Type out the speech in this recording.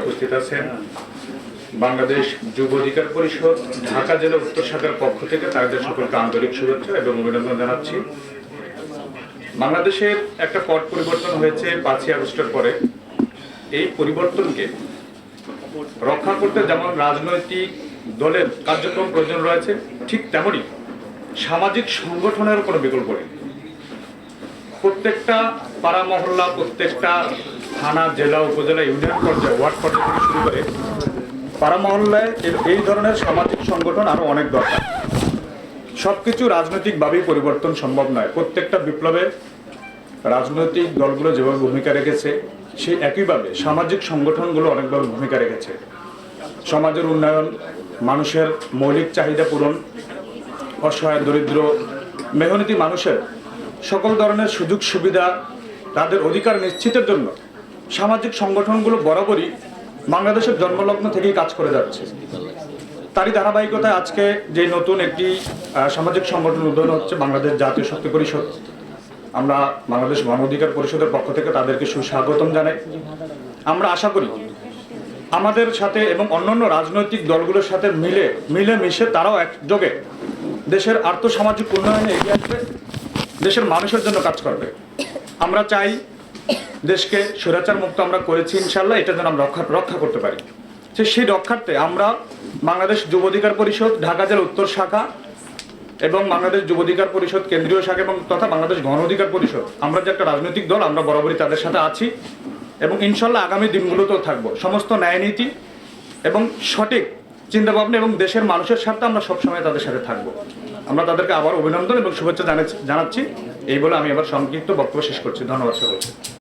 উপস্থিত আছেন, বাংলাদেশ যুব অধিকার পরিষদ, ঢাকা জেলা উত্তর শাখার পক্ষ থেকে তাদের সকলকে আন্তরিক শুভেচ্ছা এবং অভিনন্দন জানাচ্ছি। বাংলাদেশের একটা পট পরিবর্তন হয়েছে পাঁচই আগস্টের পরে। এই পরিবর্তনকে রক্ষা করতে যেমন রাজনৈতিক দলের কার্যক্রম প্রয়োজন রয়েছে, ঠিক তেমনই সামাজিক সংগঠনের কোনো বিকল্প নেই। প্রত্যেকটা পাড়া মহল্লা, প্রত্যেকটা থানা, জেলা, উপজেলা, ইউনিয়ন পর্যায়ে, ওয়ার্ড পর্যায়ে থেকে শুরু করে পাড়া মহল্লায় এই ধরনের সামাজিক সংগঠন আরও অনেক দরকার। সব কিছু রাজনৈতিকভাবেই পরিবর্তন সম্ভব নয়। প্রত্যেকটা বিপ্লবে রাজনৈতিক দলগুলো যেভাবে ভূমিকা রেখেছে, সেই একইভাবে সামাজিক সংগঠনগুলো অনেকভাবে ভূমিকা রেখেছে। সমাজের উন্নয়ন, মানুষের মৌলিক চাহিদা পূরণ, অসহায়, দরিদ্র, মেহনতি মানুষের সকল ধরনের সুযোগ সুবিধা তাদের অধিকার নিশ্চিতের জন্য সামাজিক সংগঠনগুলো বরাবরই বাংলাদেশের জন্মলগ্ন থেকেই কাজ করে যাচ্ছে। তারই ধারাবাহিকতায় আজকে যে নতুন একটি সামাজিক সংগঠন উদ্বোধন হচ্ছে বাংলাদেশ জাতীয় শক্তি পরিষদ। আমরা বাংলাদেশ গণ অধিকার পরিষদের পক্ষ থেকে তাদেরকে সুস্বাগতম জানাই। আমরা আশা করি আমাদের সাথে এবং অন্যান্য রাজনৈতিক দলগুলোর সাথে মিলে মিলে মিশে তারাও একযোগে দেশের আর্থসামাজিক উন্নয়নে এগিয়ে আসবে। দেশের মানুষের জন্য কাজ করবে। আমরা চাই দেশকে স্বৈরাচার মুক্ত আমরা করেছি ইনশাল্লাহ এটা যেন আমরা রক্ষা রক্ষা করতে পারি। সে, সেই রক্ষার্থে আমরা বাংলাদেশ যুব অধিকার পরিষদ, ঢাকা জেলা উত্তর শাখা এবং বাংলাদেশ যুব অধিকার পরিষদ, কেন্দ্রীয় শাখা এবং তথা বাংলাদেশ গণ অধিকার পরিষদ, আমরা যে একটা রাজনৈতিক দল, আমরা বরাবরই তাদের সাথে আছি এবং ইনশাল্লাহ আগামী দিনগুলোতেও থাকব। সমস্ত ন্যায়নীতি এবং সঠিক চিন্তাভাবনা এবং দেশের মানুষের স্বার্থে আমরা সবসময় তাদের সাথে থাকব। আমরা তাদেরকে আবার অভিনন্দন এবং শুভেচ্ছা জানাচ্ছি। এই বলে আমি আবার সংক্ষিপ্ত বক্তব্য শেষ করছি। ধন্যবাদ সকলকে।